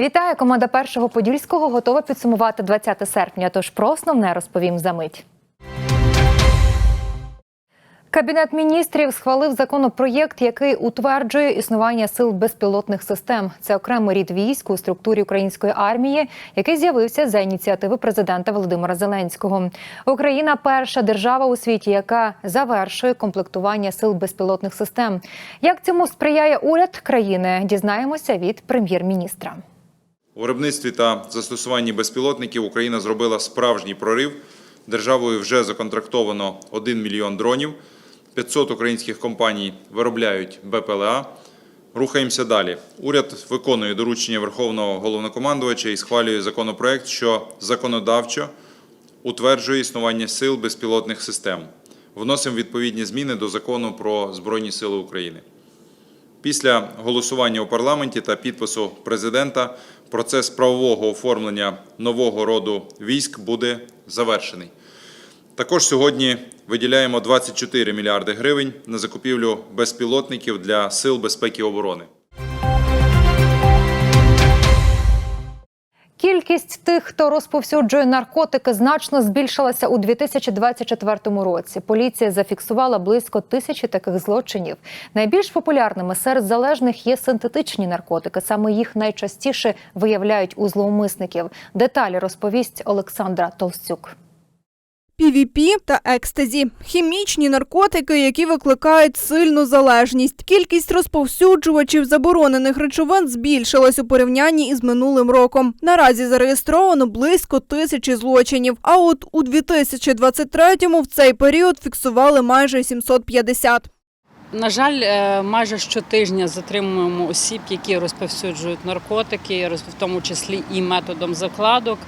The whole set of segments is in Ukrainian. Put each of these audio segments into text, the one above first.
Вітаю! Команда першого подільського готова підсумувати 20 серпня. Тож про основне розповім за мить. Кабінет міністрів схвалив законопроєкт, який утверджує існування сил безпілотних систем. Це окремий рід військ у структурі української армії, який з'явився за ініціативи президента Володимира Зеленського. Україна перша держава у світі, яка завершує комплектування сил безпілотних систем. Як цьому сприяє уряд країни? Дізнаємося від прем'єр-міністра. У виробництві та застосуванні безпілотників Україна зробила справжній прорив. Державою вже законтрактовано 1 мільйон дронів. 500 українських компаній виробляють БПЛА. Рухаємося далі. Уряд виконує доручення Верховного головнокомандувача і схвалює законопроект, що законодавчо утверджує існування сил безпілотних систем. Вносимо відповідні зміни до закону про Збройні Сили України. Після голосування у парламенті та підпису президента процес правового оформлення нового роду військ буде завершений. Також сьогодні виділяємо 24 мільярди гривень на закупівлю безпілотників для сил безпеки і оборони. Кількість тих, хто розповсюджує наркотики, значно збільшилася у 2024 році. Поліція зафіксувала близько тисячі таких злочинів. Найбільш популярними серед залежних є синтетичні наркотики. Саме їх найчастіше виявляють у зловмисників. Деталі розповість Олександра Толстюк. PVP та екстазі – хімічні наркотики, які викликають сильну залежність. Кількість розповсюджувачів заборонених речовин збільшилась у порівнянні із минулим роком. Наразі зареєстровано близько тисячі злочинів. А от у 2023-му в цей період фіксували майже 750. На жаль, е, майже щотижня затримуємо осіб, які розповсюджують наркотики, в тому числі і методом закладок.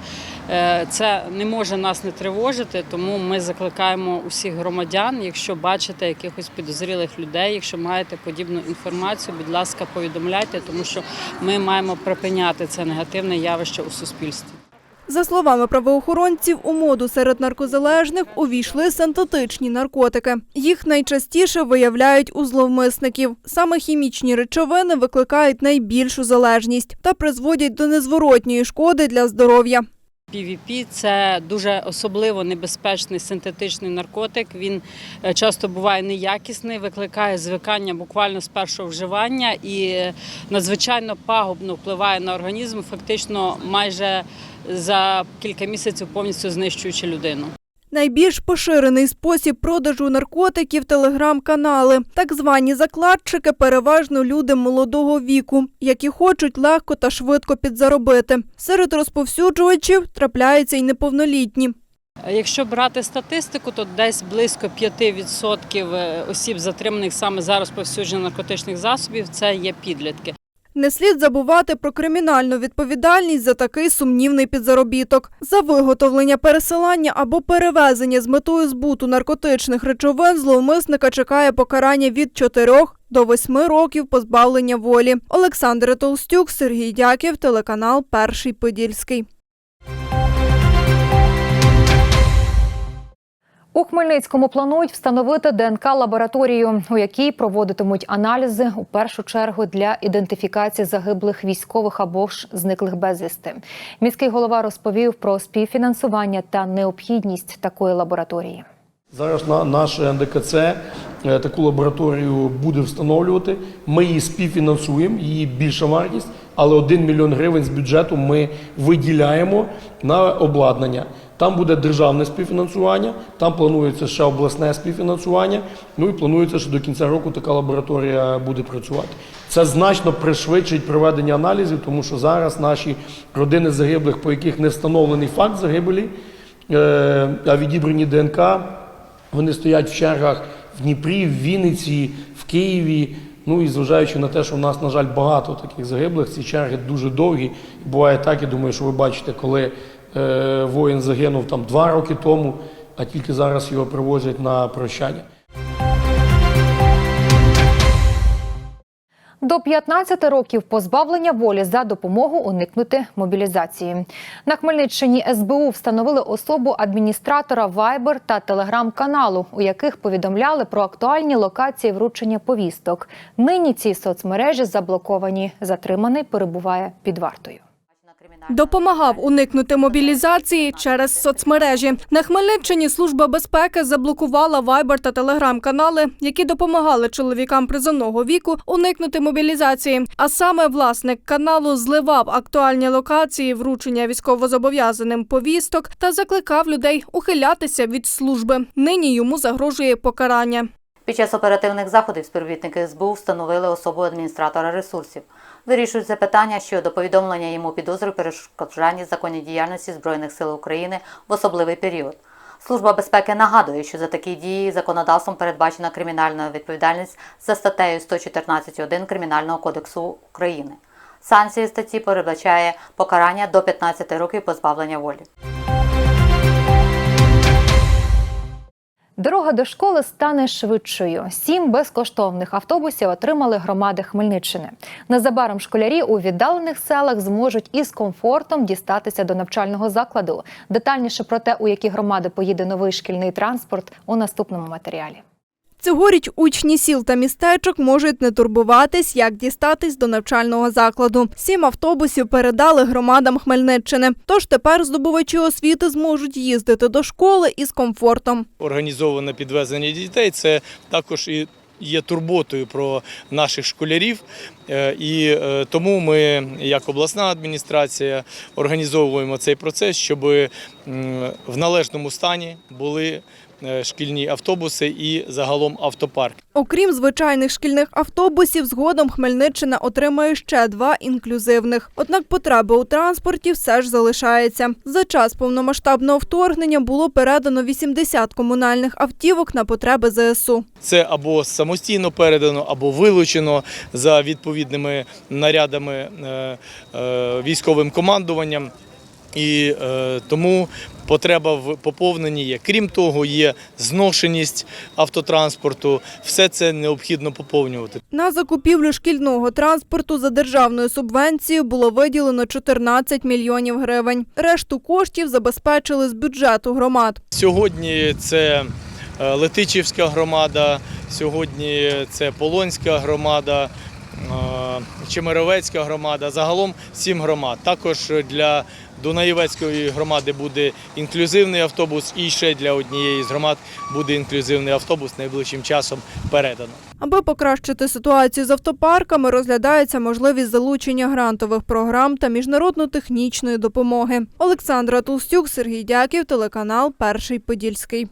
Е, Це не може нас не тривожити, тому ми закликаємо усіх громадян, якщо бачите якихось підозрілих людей, якщо маєте подібну інформацію, будь ласка, повідомляйте, тому що ми маємо припиняти це негативне явище у суспільстві. За словами правоохоронців, у моду серед наркозалежних увійшли синтетичні наркотики. Їх найчастіше виявляють у зловмисників. Саме хімічні речовини викликають найбільшу залежність та призводять до незворотньої шкоди для здоров'я. PVP – це дуже особливо небезпечний синтетичний наркотик. Він е, часто буває неякісний, викликає звикання буквально з першого вживання і е, надзвичайно пагубно впливає на організм, фактично майже за кілька місяців повністю знищуючи людину. Найбільш поширений спосіб продажу наркотиків телеграм-канали. Так звані закладчики переважно люди молодого віку, які хочуть легко та швидко підзаробити. Серед розповсюджувачів трапляються й неповнолітні. Якщо брати статистику, то десь близько 5% е, осіб, затриманих саме за розповсюдження наркотичних засобів, це є підлітки. Не слід забувати про кримінальну відповідальність за такий сумнівний підзаробіток. За виготовлення, пересилання або перевезення з метою збуту наркотичних речовин зловмисника чекає покарання від 4 до 8 років позбавлення волі. Олександр Толстюк, Сергій Дяків, телеканал Перший Подільський. У Хмельницькому планують встановити ДНК лабораторію, у якій проводитимуть аналізи у першу чергу для ідентифікації загиблих військових або ж зниклих безвісти. Міський голова розповів про співфінансування та необхідність такої лабораторії. Зараз на наше НДКЦ е, таку лабораторію буде встановлювати. Ми її співфінансуємо, її більша вартість, але 1 мільйон гривень з бюджету ми виділяємо на обладнання. Там буде державне співфінансування, там планується ще обласне співфінансування. Ну і планується, що до кінця року така лабораторія буде працювати. Це значно пришвидшить проведення аналізів, тому що зараз наші родини загиблих, по яких не встановлений факт загибелі, е, а відібрані ДНК. Вони стоять в чергах в Дніпрі, в Вінниці, в Києві. Ну і зважаючи на те, що в нас, на жаль, багато таких загиблих, ці черги дуже довгі. Буває так, я думаю, що ви бачите, коли воїн загинув там два роки тому, а тільки зараз його привозять на прощання. До 15 років позбавлення волі за допомогу уникнути мобілізації. На Хмельниччині СБУ встановили особу адміністратора Viber та телеграм-каналу, у яких повідомляли про актуальні локації вручення повісток. Нині ці соцмережі заблоковані. Затриманий перебуває під вартою. Допомагав уникнути мобілізації через соцмережі. На Хмельниччині служба безпеки заблокувала вайбер та телеграм-канали, які допомагали чоловікам призовного віку уникнути мобілізації. А саме власник каналу зливав актуальні локації вручення військовозобов'язаним повісток та закликав людей ухилятися від служби. Нині йому загрожує покарання. Під час оперативних заходів співробітники СБУ встановили особу адміністратора ресурсів. Вирішують це питання щодо повідомлення йому підозри перешкоджанні законній діяльності Збройних сил України в особливий період. Служба безпеки нагадує, що за такі дії законодавством передбачена кримінальна відповідальність за статтею 114.1 Кримінального кодексу України. Санкції статті передбачає покарання до 15 років позбавлення волі. Дорога до школи стане швидшою. Сім безкоштовних автобусів отримали громади Хмельниччини. Незабаром школярі у віддалених селах зможуть із комфортом дістатися до навчального закладу. Детальніше про те, у які громади поїде новий шкільний транспорт, у наступному матеріалі. Цьогоріч учні сіл та містечок можуть не турбуватись, як дістатись до навчального закладу. Сім автобусів передали громадам Хмельниччини. Тож тепер здобувачі освіти зможуть їздити до школи із комфортом. організоване підвезення дітей це також і є турботою про наших школярів. Е, І е, тому ми, як обласна адміністрація, організовуємо цей процес, щоб в належному стані були шкільні автобуси і загалом автопарк. Окрім звичайних шкільних автобусів, згодом Хмельниччина отримає ще два інклюзивних. Однак потреба у транспорті все ж залишається. За час повномасштабного вторгнення було передано 80 комунальних автівок на потреби ЗСУ. Це або самостійно передано, або вилучено за відповідними нарядами е, е, військовим командуванням. І е, тому потреба в поповненні є. Крім того, є зношеність автотранспорту. Все це необхідно поповнювати. На закупівлю шкільного транспорту за державною субвенцією було виділено 14 мільйонів гривень. Решту коштів забезпечили з бюджету громад. Сьогодні це е, Летичівська громада, сьогодні це Полонська громада, Чемеровецька громада, загалом сім громад. Також для Дунаєвецької громади буде інклюзивний автобус, і ще для однієї з громад буде інклюзивний автобус найближчим часом передано. Аби покращити ситуацію з автопарками, розглядається можливість залучення грантових програм та міжнародно-технічної допомоги. Олександра Толстюк, Сергій Дяків, телеканал Перший Подільський.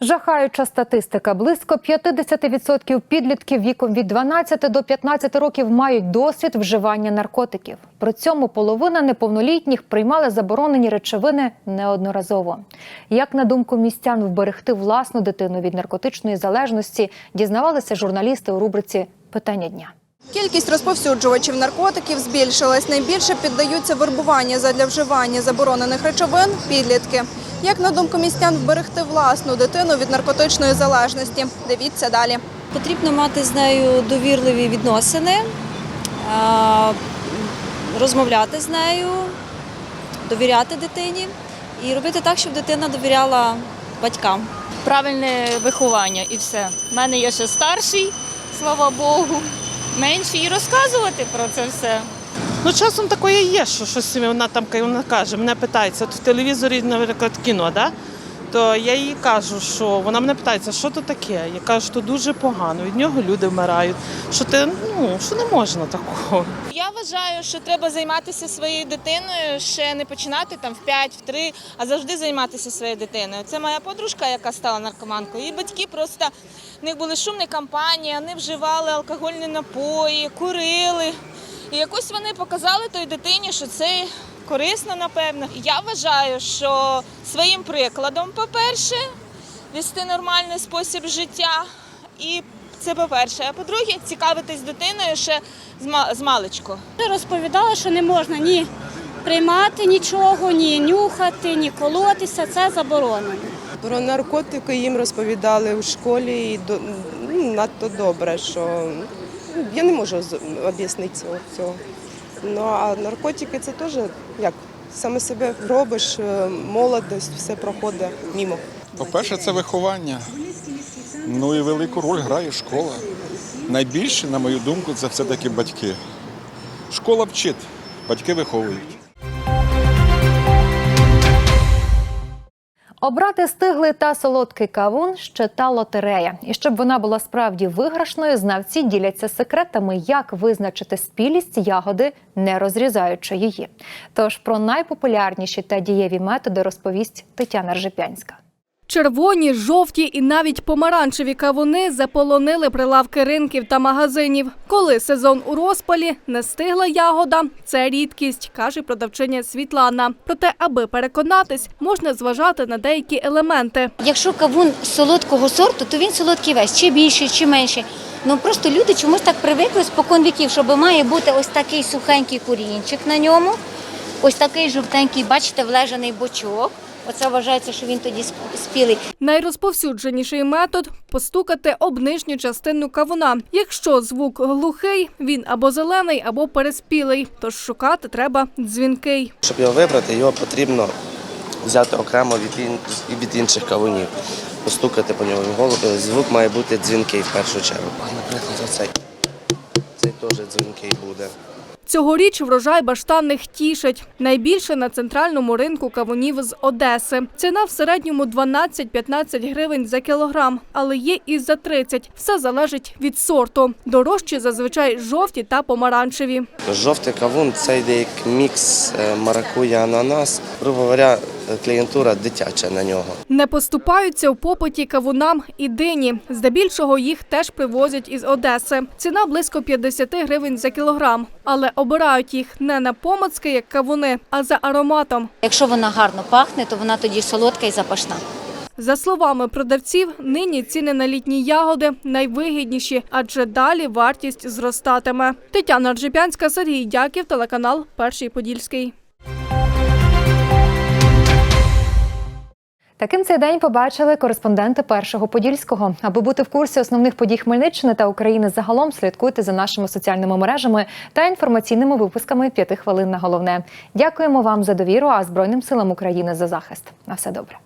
Жахаюча статистика. Близько 50% підлітків віком від 12 до 15 років мають досвід вживання наркотиків. При цьому половина неповнолітніх приймали заборонені речовини неодноразово. Як на думку містян вберегти власну дитину від наркотичної залежності, дізнавалися журналісти у рубриці Питання дня. Кількість розповсюджувачів наркотиків збільшилась. Найбільше піддаються вербування задля вживання заборонених речовин підлітки. Як на думку містян вберегти власну дитину від наркотичної залежності? Дивіться далі. Потрібно мати з нею довірливі відносини, розмовляти з нею, довіряти дитині і робити так, щоб дитина довіряла батькам. правильне виховання і все. У мене є ще старший, слава Богу, менший, і розказувати про це все. Ну, часом такое є, що щось вона там вона каже. Мене питається, от в телевізорі, наприклад, кіно, да? То я їй кажу, що вона мене питається, що то таке. Я кажу, що дуже погано, від нього люди вмирають. Що ти ну що не можна такого. Я вважаю, що треба займатися своєю дитиною, ще не починати там в 5, в 3, а завжди займатися своєю дитиною. Це моя подружка, яка стала наркоманкою. Її батьки просто в них були шумні кампанії, вони вживали алкогольні напої, курили. І якось вони показали той дитині, що це корисно, напевно. Я вважаю, що своїм прикладом, по-перше, вести нормальний спосіб життя. І це по-перше. А по-друге, цікавитись дитиною ще з ма- з маличку. Розповідала, що не можна ні приймати нічого, ні нюхати, ні колотися. Це заборонено. Про наркотики їм розповідали у школі і до- ну, надто добре, що я не можу з- об'яснити цього. Ну а наркотики це теж як саме себе робиш, молодість, молодость, все проходить мімо. По-перше, це виховання. Ну і велику роль грає школа. найбільше, на мою думку, це все-таки батьки. Школа вчить, батьки виховують. Обрати стиглий та солодкий кавун ще та лотерея. І щоб вона була справді виграшною, знавці діляться секретами, як визначити спілість ягоди, не розрізаючи її. Тож про найпопулярніші та дієві методи розповість Тетяна Ржепянська. Червоні, жовті і навіть помаранчеві кавуни заполонили прилавки ринків та магазинів. Коли сезон у розпалі, не стигла ягода – це рідкість, каже продавчиня Світлана. Проте, аби переконатись, можна зважати на деякі елементи. Якщо кавун солодкого сорту, то він солодкий весь, чи більший, чи менший. Ну просто люди чомусь так привикли спокон віків, щоб має бути ось такий сухенький корінчик на ньому, ось такий жовтенький, бачите, влежаний бочок. Оце вважається, що він тоді сп- спілий. Найрозповсюдженіший метод – постукати об нижню частину кавуна. Якщо звук глухий, він або зелений, або переспілий, тож шукати треба дзвінкий. Щоб його вибрати, його потрібно взяти окремо від, від інших кавунів, постукати по ньому. Звук має бути дзвінкий в першу чергу. Наприклад, оцей. Цей теж дзвінкий буде. Цьогоріч врожай баштанних тішить. Найбільше на центральному ринку кавунів з Одеси. Ціна в середньому 12-15 гривень за кілограм, але є і за 30. Все залежить від сорту. Дорожчі зазвичай жовті та помаранчеві. Жовтий кавун це йде як мікс е, маракуя ананас. Грубо говоря, клієнтура дитяча на нього. Не поступаються в попиті кавунам і дині. Здебільшого їх теж привозять із Одеси. Ціна близько 50 гривень за кілограм. Але обирають їх не на помацки, як кавуни, а за ароматом. Якщо вона гарно пахне, то вона тоді солодка і запашна. За словами продавців, нині ціни на літні ягоди найвигідніші, адже далі вартість зростатиме. Тетяна Ржепянська, Сергій Дяків, телеканал Перший Подільський. Таким цей день побачили кореспонденти першого подільського. Аби бути в курсі основних подій Хмельниччини та України загалом, слідкуйте за нашими соціальними мережами та інформаційними випусками п'яти хвилин на головне. Дякуємо вам за довіру, а Збройним силам України за захист. На все добре.